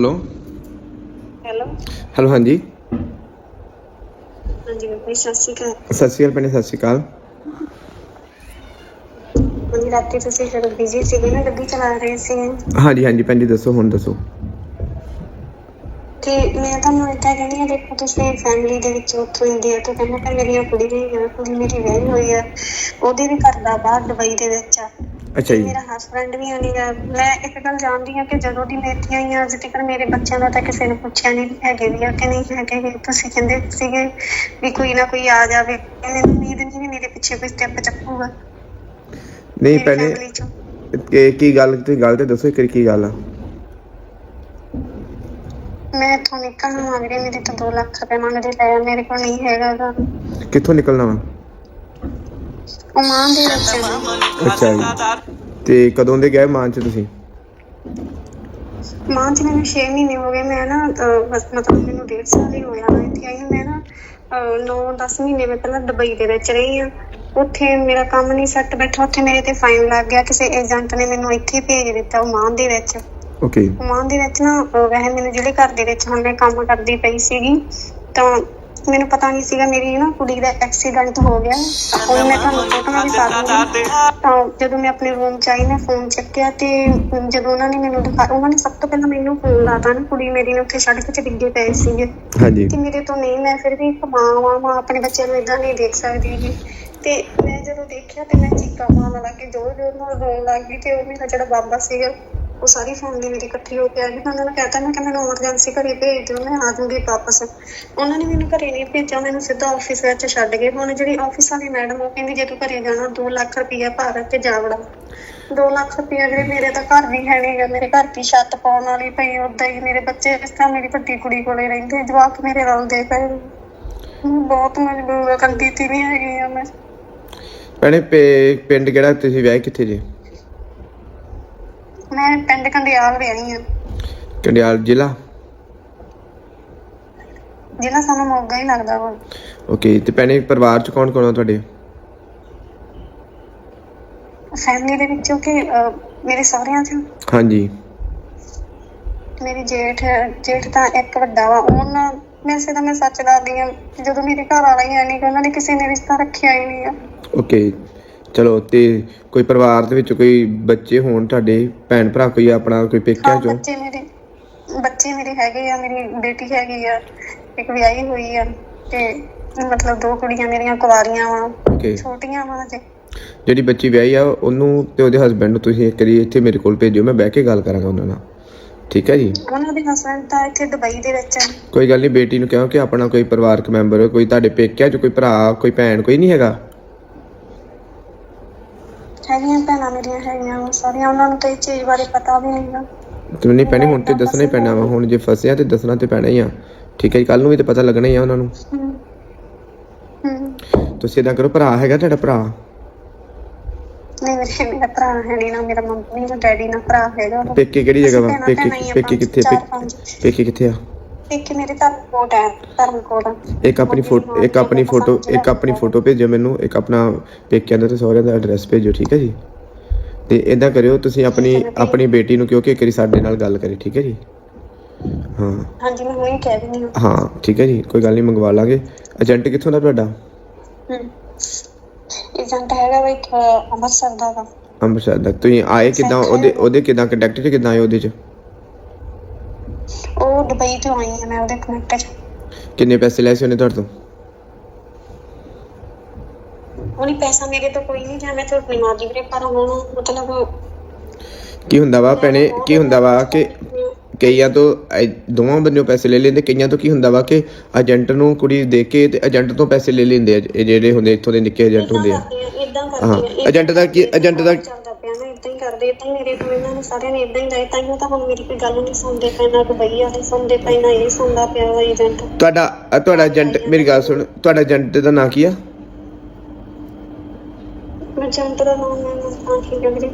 Hello. Hello. Hello ਹਾਂਜੀ। ਹਾਂਜੀ ਜੀ, ਸਤਿ ਸ਼੍ਰੀ ਅਕਾਲ। ਸਤਿ ਸ਼੍ਰੀ ਅਕਾਲ ਭੈਣੇ ਸਤਿ ਸ਼੍ਰੀ ਅਕਾਲ। ਹਾਂਜੀ ਰਾਤੀ ਤੁਸੀਂ ਜਦੋਂ ਬਿਜ਼ੀ ਸੀਗੇ ਨਾ ਗੱਡੀ ਚਲਾ ਰਹੇ ਸੀ। ਹਾਂਜੀ ਹਾਂਜੀ ਭੈਣ ਜੀ ਦੱਸੋ ਹੁਣ ਦੱਸੋ। ਤੇ ਮੈਂ ਤੁਹਾਨੂੰ ਏਦਾਂ ਕਹਿੰਦੀ ਹਾਂ ਦੇਖੋ ਤੁਸੀਂ ਫੈਮਿਲੀ ਦੇ ਵਿੱਚ ਉੱਥੋਂ ਇੰਡੀਆ ਤੋਂ ਕਹਿੰਦਾ ਕਿ ਮੇਰੀਆਂ ਕੁੜੀ ਨਹੀਂ ਹੈ ਕੁੜੀ ਮੇਰੀ ਵਿਆਹੀ ਹੋਈ ਹੈ ਉਹਦੇ ਵੀ ਘਰ ਦਾ ਬਾਹਰ ਦੁਬਈ ਦੇ ਵਿੱਚ ਆ। ਅੱਛਾ ਤੇ ਜੀ। ਮੇਰਾ ਹਸਬੰਡ ਵੀ ਨਹੀਂ ਗਾ ਮੈਂ ਇੱਕ ਗੱਲ ਜਾਣਦੀ ਹਾਂ ਕਿ ਜਦੋਂ ਦੀ ਮੈਂ ਇੱਥੇ ਆਈ ਹਾਂ ਅੱਜ ਤੱਕ ਮੇਰੇ ਬੱਚਿਆਂ ਦਾ ਤਾਂ ਕਿਸੇ ਨੇ ਪੁੱਛਿਆ ਨਹੀਂ ਹੈਗੇ ਵੀ ਆ ਕਿ ਨਹੀਂ ਹੈਗੇ। ਤੁਸੀਂ ਕਹਿੰਦੇ ਸੀਗੇ ਵੀ ਕੋਈ ਨਾ ਕੋਈ ਆ ਜਾਵੇ। ਮੈਨੂੰ ਉਮੀਦ ਨਹੀਂ ਵੀ ਮੇਰੇ ਪਿੱਛੇ ਕੋਈ ਸਟੈਪ ਚੱਕੂਗਾ। ਨਹੀਂ ਚੋਂ। ਕੀ ਕੀ ਗੱਲ ਤੁਸੀਂ ਗੱਲ ਤੇ ਦੱਸੋ ਵਾਰੀ ਕੀ ਗੱਲ ਆ? ਮੈਂ ਇੱਥੋਂ ਨਿਕਲਣਾ ਵਾ ਵੀਰੇ ਮੇਰੇ ਤੋਂ 2 ਲੱਖ ਰੁਪਏ ਮੰਗਦੇ ਪਏ ਮੇਰੇ ਕੋਲ ਨਹੀਂ ਹੈਗਾ ਗਾ। ਕਿੱਥੋਂ ਨਿਕਲਣਾ ਵਾ? ਦੇ ਵਿੱਚ। ਅੱਛਾ ਜੀ। ਤੇ ਕਦੋਂ ਦੇ ਗਏ ਮਾਨ ਚ ਤੁਸੀਂ? ਮਾਂ ਚ ਮੈਨੂੰ 6 ਮਹੀਨੇ ਹੋ ਗਏ ਮੈਂ ਨਾ ਅਹ, ਬਸ ਮਤਲਬ ਮੈਨੂੰ 1.5 ਸਾਲ ਹੀ ਹੋਇਆ ਮੈਂ ਇੱਥੇ ਆਈ ਮੈਂ ਨਾ 9-10 ਮਹੀਨੇ ਮੈਂ ਪਹਿਲਾਂ ਦੁਬਈ ਦੇ ਵਿੱਚ ਰਹੀ ਆ। ਉੱਥੇ ਮੇਰਾ ਕੰਮ ਨਹੀਂ ਸੈੱਟ ਬੈਠਾ ਉੱਥੇ ਮੇਰੇ ਤੇ ਫਾਈਨ ਲੱਗ ਗਿਆ। ਕਿਸੇ ਏਜੰਟ ਨੇ ਮੈਨੂੰ ਇੱਥੇ ਭੇਜ ਦਿੱਤਾ ਉਹ ਮਾਂ ਦੇ ਵਿੱਚ। ਓਕੇ। ਮਾਂ ਦੇ ਵਿੱਚ ਨਾ ਅਹ, ਵੈਸੇ ਮੈਨੂੰ ਜਿਹੜੇ ਘਰ ਦੇ ਵਿੱਚ ਹੁਣ ਮੈਂ ਕੰਮ ਕਰਦੀ ਪਈ ਸੀਗੀ ਤਾਂ ਮੈਨੂੰ ਪਤਾ ਨਹੀਂ ਸੀਗਾ ਮੇਰੀ ਨਾ ਕੁੜੀ ਦਾ ਐਕਸੀਡੈਂਟ ਹੋ ਗਿਆ। ਉਹ ਮੈਂ ਤੁਹਾਨੂੰ ਫੋਟੋਆਂ ਵੀ ਪਾ ਦੂੰਗੀ ਤਾਂ ਜਦੋਂ ਮੈਂ ਆਪਣੇ ਰੂਮ ਚ ਆਈ ਮੈਂ ਫੋਨ ਚੱਕਿਆ ਤੇ ਜਦੋਂ ਉਹਨਾਂ ਨੇ ਮੈਨੂੰ ਦਿਖਾ ਉਹਨਾਂ ਨੇ ਸਭ ਤੋਂ ਪਹਿਲਾਂ ਮੈਨੂੰ ਫੋਨ ਲਾਤਾ ਨਾ ਕੁੜੀ ਮੇਰੀ ਨੇ ਉੱਥੇ ਸੜਕ ਤੇ ਡਿੱਗੇ ਪਏ ਸੀਗੇ। ਹਾਂਜੀ। ਕਿ ਮੇਰੇ ਤੋਂ ਨਹੀਂ ਮੈਂ ਫਿਰ ਵੀ ਇੱਕ ਮਾਂ ਵਾਂ ਮਾਂ ਆਪਣੇ ਬੱਚਿਆਂ ਨੂੰ ਇਦਾਂ ਨਹੀਂ ਦੇਖ ਸਕਦੀ ਜੀ ਤੇ ਮੈਂ ਜਦੋਂ ਦੇਖਿਆ ਤੇ ਮੈਂ ਚੀਕਾਂ ਮਾਰਨ ਲੱਗ ਗਈ ਜ਼ੋਰ ਜ਼ੋਰ ਨਾਲ ਰੋਣ ਲੱਗ ਤੇ ਉਹ ਮੇਰਾ ਜਿਹੜਾ ਬਾਬਾ ਸੀਗਾ ਉਹ ਸਾਰੀ ਫੈਮਿਲੀ ਮੇਰੀ ਇਕੱਠੀ ਹੋ ਕੇ ਆ ਗਈ ਤਾਂ ਉਹਨਾਂ ਨੇ ਕਹਿਤਾ ਮੈਂ ਕਿ ਮੈਨੂੰ ਐਮਰਜੈਂਸੀ ਘਰੇ ਭੇਜ ਦਿਓ, ਮੈਂ ਆ ਜਾਊਂਗੀ ਵਾਪਸ। ਉਹਨਾਂ ਨੇ ਮੈਨੂੰ ਘਰੇ ਨਹੀਂ ਭੇਜਿਆ ਮੈਨੂੰ ਸਿੱਧਾ ਆਫਿਸ ਵਿੱਚ ਛੱਡ ਗਏ। ਹੁਣ ਜਿਹੜੀ ਆਫਿਸ ਵਾਲੀ ਮੈਡਮ ਉਹ ਕਹਿੰਦੀ ਜੇ ਤੂੰ ਘਰੇ ਜਾਣਾ 2 ਲੱਖ ਰੁਪਈਆ ਭਰ ਤੇ ਜਾ ਵੜਾ। 2 ਲੱਖ ਰੁਪਈਆ ਜਿਹੜੇ ਮੇਰੇ ਤਾਂ ਘਰ ਵੀ ਹੈ ਨਹੀਂਗਾ ਮੇਰੇ ਘਰ ਦੀ ਛੱਤ ਪਾਉਣ ਵਾਲੀ ਪਈ ਉਦਾਂ ਹੀ ਮੇਰੇ ਬੱਚੇ ਇਸ ਤਰ੍ਹਾਂ ਮੇਰੀ ਵੱਡੀ ਕੁੜੀ ਕੋਲੇ ਰਹਿੰਦੇ ਜਵਾਕ ਮੇਰੇ ਰਲਦੇ ਪਏ ਬਹੁਤ ਮਜਬੂਰ ਕੰਦੀ ਤੀ ਨਹੀਂ ਹੈਗੀ ਆ ਮੈਂ। ਭੈਣੇ ਪਿੰਡ ਕਿਹੜਾ, ਤੁਸੀਂ ਵਿਆਹ ਕਿੱਥੇ ਜੇ? ਮੈਂ ਪਿੰਡ ਕੰਡਿਆਲ ਵਿਆਹੀ ਆ। ਕੰਡਿਆਲ ਜ਼ਿਲ੍ਹਾ? ਜਿਹਨਾਂ ਸਾਨੂੰ ਮੋਗਾ ਹੀ ਲੱਗਦਾ ਵਾ। ਓਕੇ ਤੇ ਭੈਣੇ ਪਰਿਵਾਰ ਚ ਕੌਣ ਕੌਣ ਆ ਤੁਹਾਡੇ? ਫੈਮਿਲੀ ਦੇ ਵਿੱਚੋਂ ਕਿ ਅਹ, ਮੇਰੇ ਸਹੁਰਿਆਂ ਚ? ਹਾਂਜੀ। ਮੇਰੀ ਜੇਠ ਜੇਠ ਤਾਂ ਇੱਕ ਵੱਡਾ ਵਾ ਉਹਨਾਂ ਵੈਸੇ ਤਾਂ ਮੈਂ ਸੱਚ ਦੱਸਦੀ ਆ ਜਦੋਂ ਮੇਰੇ ਘਰ ਵਾਲਾ ਹੀ ਹੈ ਨਹੀਂ ਉਹਨਾਂ ਨੇ ਕਿਸੇ ਨੇ ਰਿਸ਼ਤਾ ਰੱਖਿਆ ਹੀ ਨਹੀਂ ਆ। ਓਕੇ। ਚਲੋ ਤੇ ਕੋਈ ਪਰਿਵਾਰ ਦੇ ਵਿੱਚ ਕੋਈ ਬੱਚੇ ਹੋਣ ਤੁਹਾਡੇ ਭੈਣ ਭਰਾ ਕੋਈ ਆਪਣਾ ਕੋਈ ਪੇਕਿਆਂ ਹਾਂ ਚੋਂ? ਬੱਚੇ ਮੇਰੇ ਬੱਚੇ ਮੇਰੇ ਹੈਗੇ ਆ ਮੇਰੀ ਬੇਟੀ ਹੈਗੀ ਆ ਇੱਕ ਵਿਆਹੀ ਹੋਈ ਆ ਤੇ ਮਤਲਬ ਦੋ ਕੁੜੀਆਂ ਮੇਰੀਆਂ ਕੁਆਰੀਆਂ ਵਾ ਓਕੇ ਛੋਟੀਆਂ ਵਾ ਜੇ ਜਿਹੜੀ ਬੱਚੀ ਵਿਆਹੀ ਆ ਉਹਨੂੰ ਤੇ ਉਹਦੇ ਹਸਬੰਡ ਨੂੰ ਤੁਸੀਂ ਇੱਕ ਵਾਰੀ ਇੱਥੇ ਮੇਰੇ ਕੋਲ ਭੇਜਿਓ ਮੈਂ ਬਹਿ ਕੇ ਗੱਲ ਕਰਾਂਗਾ ਉਹਨਾਂ ਨਾਲ। ਠੀਕ ਹੈ ਜੀ? ਉਹਨਾਂ ਦੇ ਹਸਬੰਡ ਤਾਂ ਇੱਥੇ ਦੁਬਈ ਦੇ ਵਿੱਚ ਆ। ਕੋਈ ਗੱਲ ਨਹੀਂ ਬੇਟੀ ਨੂੰ ਕਹੋ ਕਿ ਆਪਣਾ ਕੋਈ ਪਰਿਵਾਰਕ ਮੈਂਬਰ ਕੋਈ ਤੁਹਾਡੇ ਪੇਕਿਆਂ ਚ ਕੋਈ ਭਰਾ ਕੋਈ ਭੈਣ ਕੋਈ ਨਹੀਂ ਹੈਗਾ? ਹੈਗੀਆਂ ਭੈਣਾਂ ਮੇਰੀਆਂ ਹੈਗੀਆਂ ਵਾ ਸਾਰੀਆਂ। ਉਹਨਾਂ ਨੂੰ ਤਾਂ ਇਹ ਚੀਜ਼ ਬਾਰੇ ਪਤਾ ਵੀ ਨਹੀਂਗਾ ਤੈਨੂੰ ਨਹੀਂ ਪੈਣੀ ਹੁਣ ਤੇ ਦੱਸਣਾ ਹੀ ਪੈਣਾ ਵਾ। ਹੁਣ ਜੇ ਫਸਿਆ ਤੇ ਦੱਸਣਾ ਤੇ ਪੈਣਾ ਹੀ ਆ। ਠੀਕ ਹੈ ਜੀ ਕੱਲ ਨੂੰ ਵੀ ਤੇ ਪਤਾ ਲੱਗਣਾ ਹੀ ਆ ਉਹਨਾਂ ਨੂੰ। ਹਮ ਹਮ ਤੁਸੀਂ ਇਦਾਂ ਕਰੋ ਭਰਾ ਹੈਗਾ ਤੁਹਾਡਾ ਭਰਾ? ਨਹੀਂ ਮੇਰੇ ਮੇਰਾ ਭਰਾ ਹੈ ਨਹੀਂ ਨਾ ਮੇਰਾ ਮੰਮੀ ਨਾ ਡੈਡੀ ਨਾ ਭਰਾ ਹੈਗਾ ਵਾ। ਪੇਕੇ ਕਿਹੜੀ ਜਗ੍ਹਾ ਵਾ? ਅਸੀਂ ਭੈਣਾਂ ਪੇਕੇ ਭੈਣਾਂ ਹੀ ਆ, ਪੇਕੇ ਪੰਜ, ਕਿੱਥੇ ਚਾਰ, ਪੇਕੇ- ਪੰਜ। ਪੇਕੇ ਕਿੱਥੇ ਆ? ਪੇਕੇ ਮੇਰੇ ਧਰਮਕੋਟ ਹੈ ਧਰਮਕੋਟ ਇੱਕ ਆਪਣੀ ਫੋਟੋ ਇੱਕ ਆਪਣੀ ਫੋਟੋ ਇੱਕ ਆਪਣੀ ਫੋਟੋ ਭੇਜੋ ਮੈਨੂੰ ਇੱਕ ਆਪਣਾ ਪੇਕਿਆਂ ਦਾ ਤੇ ਸਹੁਰਿਆਂ ਦਾ ਐਡਰੈਸ ਭੇਜੋ ਠੀਕ ਹੈ ਜੀ? ਤੇ ਇਦਾਂ ਕਰਿਓ ਤੁਸੀਂ ਆਪਣੀ ਆਪਣੀ ਬੇਟੀ ਨੂੰ ਕਿਉਂਕਿ ਇੱਕ ਵਾਰੀ ਸਾਡੇ ਨਾਲ ਗੱਲ ਕਰੇ ਠੀਕ ਹੈ ਜੀ? ਹਾਂ। ਹਾਂਜੀ ਮੈਂ ਉਹੀ ਕਹਿ ਦਿੰਦੀ ਹਾਂ। ਹਾਂ ਠੀਕ ਹੈ ਜੀ ਕੋਈ ਗੱਲ ਨਹੀਂ ਮੰਗਵਾ ਲਾਂਗੇ। ਏਜੰਟ ਕਿੱਥੋਂ ਦਾ ਤੁਹਾਡਾ? ਏਜੰਟ ਹੈਗਾ ਵੀ ਇੱਕ ਅੰਮ੍ਰਿਤਸਰ ਦਾ ਅੰਮ੍ਰਿਤਸਰ ਦਾ। ਤੁਸੀਂ ਆਏ ਕਿਦਾਂ ਉਹਦੇ ਉਹਦੇ ਕਿਦਾਂ ਕੰਟੈਕਟ ਚ ਕਿਦਾਂ ਆਏ ਉਹਦੇ ਚ? ਉਹ ਦੁਬਈ ਤੋਂ ਆਈ ਹਾਂ ਮੈਂ ਉਹਦੇ ਕਨੈਕਟ ਚ। ਕਿੰਨੇ ਪੈਸੇ ਲਏ ਸੀ ਉਹਨੇ ਤੁਹਾਡੇ ਤੋਂ? ਉਹਨੇ ਪੈਸਾ ਮੇਰੇ ਤੋਂ ਕੋਈ ਨਹੀਂ ਜਾਂ ਮੈਂ ਤੇ ਆਪਣੀ ਮਾਂ ਦੀ ਵੀਰੇ ਪਰ ਉਹਨੂੰ ਮਤਲਬ ਕੀ ਹੁੰਦਾ ਵਾ ਭੈਣੇ ਕੀ ਹੁੰਦਾ ਵਾ ਕਿ ਕਈਆਂ ਤੋਂ ਦੋਵਾਂ ਬੰਨਿਓ ਪੈਸੇ ਲੈ ਲੈਂਦੇ ਕਈਆਂ ਤੋਂ ਕੀ ਹੁੰਦਾ ਵਾ ਕਿ ਏਜੰਟ ਨੂੰ ਕੁੜੀ ਦੇ ਕੇ ਤੇ ਏਜੰਟ ਤੋਂ ਪੈਸੇ ਲੈ ਲੈਂਦੇ ਆ ਇਹ ਜਿਹੜੇ ਹੁੰਦੇ ਇੱਥੋਂ ਦੇ ਨਿੱਕੇ ਏਜੰਟ ਹੁੰਦੇ ਆ। ਇਦਾਂ ਕਰਦੇ ਆ। ਏਜੰਟ ਦਾ ਕੀ ਏਜੰਟ ਦਾ ਕਰਦੇ ਇਦਾਂ ਹੀ ਮੇਰੇ ਕੋਲ ਇਹਨਾਂ ਨੇ ਸਾਰਿਆਂ ਨੇ ਇਦਾਂ ਹੀ ਲਾਇਆ ਤਾਂ ਤਾਂ ਹੁਣ ਮੇਰੀ ਕੋਈ ਗੱਲ ਨਹੀਂ ਸੁਣਦੇ ਪਏ ਨਾ ਦੁਬਈ ਵਾਲੇ ਸੁਣਦੇ ਪਏ ਨਾ ਇਹ ਸੁਣਦਾ ਪਿਆ ਵਾ ਏਜੰਟ ਤੁਹਾਡਾ ਅ, ਤੁਹਾਡਾ ਏਜੰਟ ਮੇਰੀ ਗੱਲ ਸੁਣ ਤੁਹਾਡਾ ਏਜੰਟ ਦਾ ਨਾਂ ਕੀ ਆ? ਮੈਂ ਏਜੰਟ ਦਾ ਨਾਮ ਮੈਂ ਤਾਂ ਠੀਕ ਹੈ ਵੀਰੇ।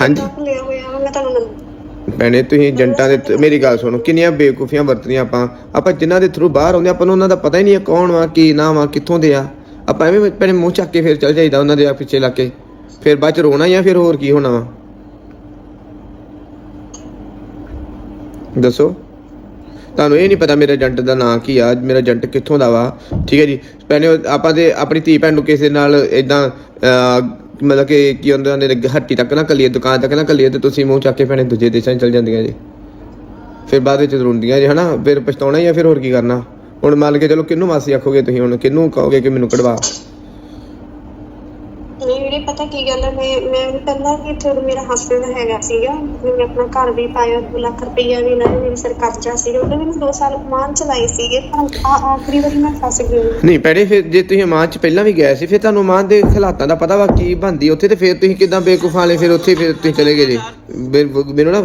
ਹਾਂਜੀ। ਲਿਆ ਹੋਇਆ ਵਾ ਮੈਂ ਤੁਹਾਨੂੰ ਨੰਬਰ ਭੈਣੇ ਤੁਸੀਂ ਏਜੰਟਾਂ ਦੇ th- ਮੇਰੀ ਗੱਲ ਸੁਣੋ ਕਿੰਨੀਆਂ ਬੇਵਕੂਫੀਆਂ ਵਰਤਨੀਆਂ ਆਪਾਂ। ਆਪਾਂ ਜਿਨ੍ਹਾਂ ਦੇ ਥਰੂ ਬਾਹਰ ਆਉਂਦੇ ਆਪਾਂ ਨੂੰ ਉਹਨਾਂ ਦਾ ਪਤਾ ਹੀ ਨਹੀਂ ਹੈ ਕੌਣ ਵਾ ਕੀ ਨਾਮ ਆ ਕਿੱਥੋਂ ਦੇ ਆ। ਆਪਾਂ ਐਵੇਂ ਪਹਿਲੇ ਮੂੰਹ ਚੱਕ ਕੇ ਫਿਰ ਚੱਲ ਜਾਈਦਾ ਉਹਨਾਂ ਦੇ ਆ ਪਿੱਛੇ ਲੱਗ ਕੇ। ਫਿਰ ਬਾਅਦ ਚ ਰੋਣਾ ਜਾਂ ਫਿਰ ਹੋਰ ਕੀ ਹੋਣਾ ਵਾ। ਦੱਸੋ। ਤੁਹਾਨੂੰ ਇਹ ਨਹੀਂ ਪਤਾ ਮੇਰੇ ਏਜੰਟ ਦਾ ਨਾਂ ਕੀ ਆ, ਮੇਰਾ ਏਜੰਟ ਕਿੱਥੋਂ ਦਾ ਵਾ? ਠੀਕ ਹੈ ਜੀ। ਪਹਿਲੇ ਉਹ- ਆਪਾਂ ਤੇ ਆਪਣੀ ਧੀ ਭੈਣ ਨੂੰ ਕਿਸੇ ਨਾਲ ਇਦਾਂ ਮਤਲਬ ਕਿ ਕੀ ਹੁੰਦਾ ਨੇ ਹੱਟੀ ਤੱਕ ਨਾ ਕੱਲੀਏ, ਦੁਕਾਨ ਤੱਕ ਨਾ ਕੱਲੀਏ, ਤੇ ਤੁਸੀਂ ਮੂੰਹ ਚੱਕ ਕੇ ਭੈਣੇ ਦੂਜੇ ਦੇਸ਼ਾਂ 'ਚ ਚਲ ਜਾਂਦੀਆਂ ਜੀ। ਫਿਰ ਬਾਅਦ ਵਿੱਚ ਰੋਂਦੀਆਂ ਜੀ, ਹਨਾ? ਫਿਰ ਪਛਤਾਉਣਾ ਹੀ ਆ, ਫਿਰ ਹੋਰ ਕੀ ਕਰਨਾ? ਹੁਣ ਮੰਨ ਕੇ ਚਲੋ, ਕਿਹਨੂੰ ਮਾਸੀ ਆਖੋਗੇ ਤੁਸੀਂ? ਹੁਣ ਕਿਹਨੂੰ ਕਹੋਗੇ ਕਿ ਮੈਨੂੰ ਕਢਵਾ? ਕੀ ਗੱਲ ਹੈ ਮੈਂ ਵੀ ਪਹਿਲਾਂ ਕਿ ਇੱਥੇ ਮੇਰਾ ਹਸਬੰਡ ਹੈਗਾ ਸੀਗਾ। ਮੈਂ ਆਪਣਾ ਘਰ ਵੀ ਪਾਇਆ 2 ਲੱਖ ਰੁਪਈਆ ਵੀ ਇਹਨਾਂ ਨੇ ਮੇਰੇ ਸਿਰ ਕਰਜ਼ਾ ਸੀਗਾ। ਉਹਦੇ ਵੀ 2 ਸਾਲ ਮਾਨ ਚਲਾਏ ਸੀਗੇ, ਪਰ ਆਖਰੀ ਵਾਰੀ ਮੈਂ ਫਸ ਗਈ ਨਹੀਂ ਪਹਿਲੇ ਫਿਰ ਜੇ ਤੁਸੀਂ ਮਾਂ ਚ ਪਹਿਲਾਂ ਵੀ ਗਏ ਸੀ, ਫਿਰ ਤੁਹਾਨੂੰ ਮਾਂ ਦੇ ਹਾਲਾਤਾਂ ਦਾ ਪਤਾ ਵਾ ਕੀ ਬੰਦੀ ਉੱਥੇ ਤੇ ਫਿਰ ਤੁਸੀਂ ਕਿਦਾਂ ਬੇਕੂਫਾਂ ਵਾਲੇ, ਫਿਰ ਉੱਥੇ ਫਿਰ ਤੁਸੀਂ ਚਲੇ ਗਏ ਜੀ। ਮੈਨੂੰ ਨਾ,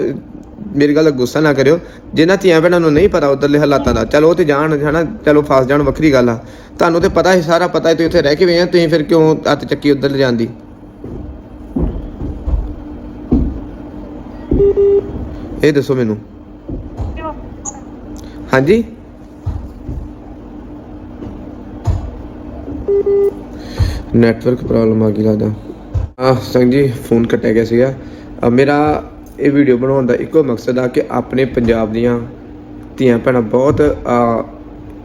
ਮੇਰੀ ਗੱਲ ਦਾ ਗੁੱਸਾ ਨਾ ਕਰਿਓ। ਜਿਨ੍ਹਾਂ ਧੀਆਂ ਭੈਣਾਂ ਨੂੰ ਨਹੀਂ ਪਤਾ ਉਧਰਲੇ ਹਾਲਾਤਾਂ ਦਾ, ਚਲੋ ਉਹ ਤੇ ਜਾਣ, ਹਨਾ, ਚਲੋ ਫਸ ਜਾਣ, ਵੱਖਰੀ ਗੱਲ ਆ। ਤੁਹਾਨੂੰ ਤੇ ਪਤਾ ਹੈ, ਸਾਰਾ ਪਤਾ ਹੈ ਤੁਸੀਂ ਉੱਥੇ ਰਹਿ ਕੇ ਵੇ ਆ, ਤੁਸੀਂ ਫਿਰ ਕਿਉਂ ਹੱਥ ਚੱਕੀ ਉਧਰ ਜਾਂਦੀ ਇਹ ਦੱਸੋ ਮੈਨੂੰ। ਹਾਂਜੀ? ਨੈਟਵਰਕ ਪ੍ਰੋਬਲਮ ਆ ਗਈ ਲੱਗਦਾ। ਆ ਸੰਗ ਜੀ ਫੋਨ ਕੱਟਿਆ ਗਿਆ ਸੀਗਾ। ਮੇਰਾ ਇਹ ਵੀਡੀਓ ਬਣਾਉਣ ਦਾ ਇੱਕੋ ਮਕਸਦ ਆ ਕਿ ਆਪਣੇ ਪੰਜਾਬ ਦੀਆਂ ਧੀਆਂ ਭੈਣਾਂ ਬਹੁਤ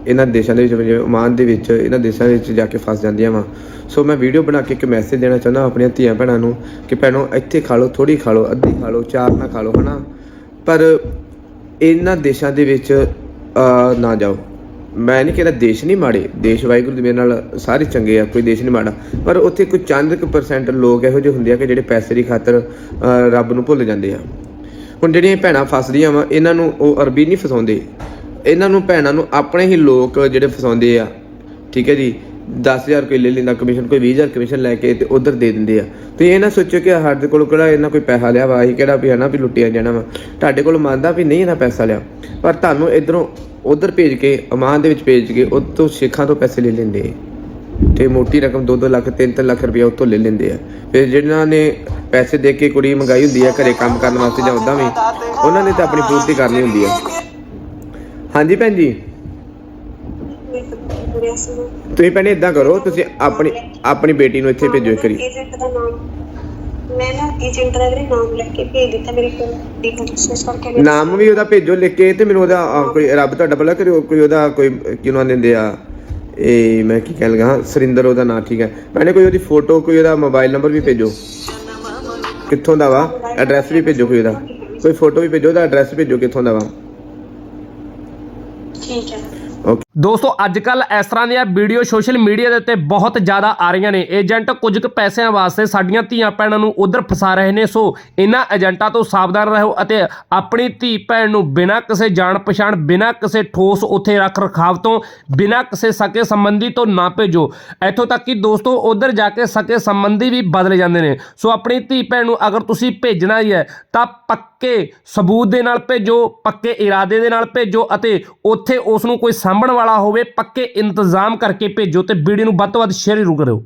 ਇਹਨਾਂ ਦੇਸ਼ਾਂ ਦੇ ਵਿੱਚ, ਜਿਵੇਂ ਓਮਾਨ ਦੇ ਵਿੱਚ, ਇਹਨਾਂ ਦੇਸ਼ਾਂ ਵਿੱਚ ਜਾ ਕੇ ਫਸ ਜਾਂਦੀਆਂ ਵਾ। ਸੋ ਮੈਂ ਵੀਡੀਓ ਬਣਾ ਕੇ ਇੱਕ ਮੈਸੇਜ ਦੇਣਾ ਚਾਹੁੰਦਾ ਆਪਣੀਆਂ ਧੀਆਂ ਭੈਣਾਂ ਨੂੰ ਕਿ ਭੈਣੋ, ਇੱਥੇ ਖਾ ਲਓ ਥੋੜੀ ਖਾ ਲਓ, ਅੱਧੀ ਖਾ ਲਓ, ਚਾਰ ਨਾ ਖਾ ਲਓ, ਹਨਾ? ਪਰ ਇਹਨਾਂ ਦੇਸ਼ਾਂ ਦੇ ਵਿੱਚ ਨਾ ਜਾਓ। ਮੈਂ ਨਹੀਂ ਕਹਿੰਦਾ ਦੇਸ਼ ਨਹੀਂ ਮਾੜੇ, ਦੇਸ਼ ਵਾਹਿਗੁਰੂ ਦੀ ਮੇਰੇ ਨਾਲ ਸਾਰੇ ਚੰਗੇ ਆ, ਕੋਈ ਦੇਸ਼ ਨਹੀਂ ਮਾੜਾ। ਪਰ ਉੱਥੇ ਕੋਈ ਚੰਦ ਕੁ ਪਰਸੈਂਟ ਲੋਕ ਇਹੋ ਜਿਹੇ ਹੁੰਦੇ ਆ ਕਿ ਜਿਹੜੇ ਪੈਸੇ ਦੀ ਖਾਤਰ ਰੱਬ ਨੂੰ ਭੁੱਲ ਜਾਂਦੇ ਆ। ਹੁਣ ਜਿਹੜੀਆਂ ਭੈਣਾਂ ਫਸਦੀਆਂ ਵਾ, ਇਹਨਾਂ ਨੂੰ ਉਹ ਅਰਬੀ ਨਹੀਂ ਫਸਾਉਂਦੇ। ਇਹਨਾਂ ਨੂੰ ਭੈਣਾਂ ਨੂੰ ਆਪਣੇ ਹੀ ਲੋਕ ਜਿਹੜੇ ਫਸਾਉਂਦੇ ਆ। ਠੀਕ ਹੈ ਜੀ? 10000 ਕੋਈ ਲੈ ਲੈਂਦਾ ਕਮਿਸ਼ਨ ਕੋਈ 20000 ਕਮਿਸ਼ਨ ਲੈ ਕੇ ਤੇ ਉਧਰ ਦੇ ਦਿੰਦੇ ਆ। ਤੇ ਇਹ ਨਾ ਸੋਚੋ ਕਿ ਸਾਡੇ ਕੋਲ ਕਿਹੜਾ ਇਹਨਾਂ ਕੋਈ ਪੈਸਾ ਲਿਆ ਵਾ, ਅਸੀਂ ਕਿਹੜਾ ਵੀ ਹਨਾ ਵੀ ਲੁੱਟਿਆ ਜਾਣਾ ਵਾ। ਤੁਹਾਡੇ ਕੋਲ ਮੰਨਦਾ ਵੀ ਨਹੀਂ ਇਹਨਾਂ ਪੈਸਾ ਲਿਆ, ਪਰ ਤੁਹਾਨੂੰ ਇਧਰੋਂ ਉਧਰ ਭੇਜ ਕੇ, ਅਮਾਨ ਦੇ ਵਿੱਚ ਭੇਜ ਕੇ ਉਹ ਤੋਂ ਸਿੱਖਾਂ ਤੋਂ ਪੈਸੇ ਲੈ ਲੈਂਦੇ ਆ। ਤੇ ਮੋਟੀ ਰਕਮ 2-2 ਲੱਖ 3-3 ਲੱਖ ਰੁਪਏ ਉਹ ਤੋਂ ਲੈ ਲੈਂਦੇ ਆ। ਫਿਰ ਜਿਹਨਾਂ ਨੇ ਪੈਸੇ ਦੇ ਕੇ ਕੁੜੀ ਮੰਗਾਈ ਹੁੰਦੀ ਆ ਘਰੇ ਕੰਮ ਕਰਨ ਵਾਸਤੇ ਜਾਂ ਉਦਾਂ ਵੀ, ਉਹਨਾਂ ਨੇ ਤਾਂ ਆਪਣੀ ਪੂਰਤੀ ਕਰਨੀ ਹੁੰਦੀ ਆ। ਹਾਂਜੀ ਭੈਣ ਜੀ? ਸੀ ਤੁਸੀਂ ਭੈਣੇ ਇਦਾਂ ਕਰੋ ਤੁਸੀਂ ਆਪਣੀ ਆਪਣੀ ਬੇਟੀ ਨੂੰ ਇੱਥੇ ਭੇਜੋ ਇੱਕ ਵਾਰੀ। ਏਜੰਟ ਦਾ ਨਾਮ। ਮੈਂ ਨਾ ਏਜੰਟ ਦਾ ਵੀਰੇ ਨਾਮ ਲਿਖ ਕੇ ਭੇਜ ਦਿੱਤਾ ਮੇਰੇ ਕੋਲ। ਦੀ ਕੋਸ਼ਿਸ਼ ਕਰਕੇ ਮੇਰੇ- ਨਾਮ ਵੀ ਉਹਦਾ ਭੇਜੋ ਲਿਖ ਕੇ ਤੇ ਮੈਨੂੰ ਉਹਦਾ ਅਹ, ਕੋਈ ਰੱਬ ਤੁਹਾਡਾ ਭਲਾ ਕਰਿਓ ਕੋਈ ਉਹਦਾ ਕੋਈ ਕਿਉਂ ਦਿੰਦੇ ਆ? ਇਹ ਮੈਂ ਕੀ ਕਹਿਣ ਲੱਗਾ ਸਰਿੰਦਰ ਉਹਦਾ ਨਾਂ ਠੀਕ ਹੈ। ਭੈਣੇ ਕੋਈ ਉਹਦੀ ਫੋਟੋ ਕੋਈ ਉਹਦਾ ਮੋਬਾਈਲ ਨੰਬਰ ਵੀ ਭੇਜੋ। ਕਿੱਥੋਂ ਦਾ ਵਾ? ਐਡਰੈਸ ਵੀ ਭੇਜੋ ਕੋਈ ਉਹਦਾ। ਕੋਈ ਫੋਟੋ ਵੀ ਭੇਜੋ ਉਹਦਾ ਐਡਰੈਸ ਭੇਜੋ ਕਿੱਥੋਂ ਦਾ ਵਾ। ਠੀਕ ਹੈ। ਦੋਸਤੋ ਅੱਜ ਕੱਲ ਇਸ ਤਰ੍ਹਾਂ ਦੀਆਂ ਵੀਡੀਓ ਸੋਸ਼ਲ ਮੀਡੀਆ ਦੇ ਉੱਤੇ ਬਹੁਤ ਜ਼ਿਆਦਾ ਆ ਰਹੀਆਂ ਨੇ। ਏਜੰਟ ਕੁਝ ਕੁ ਪੈਸਿਆਂ ਵਾਸਤੇ ਸਾਡੀਆਂ ਧੀਆਂ ਭੈਣਾਂ ਨੂੰ ਉਧਰ ਫਸਾ ਰਹੇ ਨੇ। ਸੋ, ਇਹਨਾਂ ਏਜੰਟਾਂ ਤੋਂ ਸਾਵਧਾਨ ਰਹੋ ਅਤੇ ਆਪਣੀ ਧੀ ਭੈਣ ਨੂੰ ਬਿਨਾਂ ਕਿਸੇ ਜਾਣ ਪਛਾਣ ਬਿਨਾਂ ਕਿਸੇ ਠੋਸ ਉੱਥੇ ਰੱਖ ਰਖਾਵ ਤੋਂ, ਬਿਨਾਂ ਕਿਸੇ ਸਕੇ ਸੰਬੰਧੀ ਤੋਂ ਨਾ ਭੇਜੋ। ਇੱਥੋਂ ਤੱਕ ਕਿ ਦੋਸਤੋ, ਉਧਰ ਜਾ ਕੇ ਸਕੇ ਸੰਬੰਧੀ ਵੀ ਬਦਲ ਜਾਂਦੇ ਨੇ। ਸੋ, ਆਪਣੀ ਧੀ ਭੈਣ ਨੂੰ ਅਗਰ ਤੁਸੀਂ ਭੇਜਣਾ ਹੀ ਹੈ, ਤਾਂ ਪੱਕੇ ਸਬੂਤ ਦੇ ਨਾਲ ਭੇਜੋ, ਪੱਕੇ ਇਰਾਦੇ ਦੇ ਨਾਲ ਭੇਜੋ ਅਤੇ ਉੱਥੇ ਉਸ ਨੂੰ ਕੋਈ ਸਾਂਭਣ ਵਾਲਾ ਹੋਵੇ, ਪੱਕੇ ਇੰਤਜ਼ਾਮ ਕਰਕੇ ਭੇਜੋ ਤੇ ਵੀਡੀਓ ਨੂੰ ਵੱਧ ਤੋਂ ਵੱਧ ਸ਼ੇਅਰ ਜ਼ਰੂਰ ਕਰਿਓ।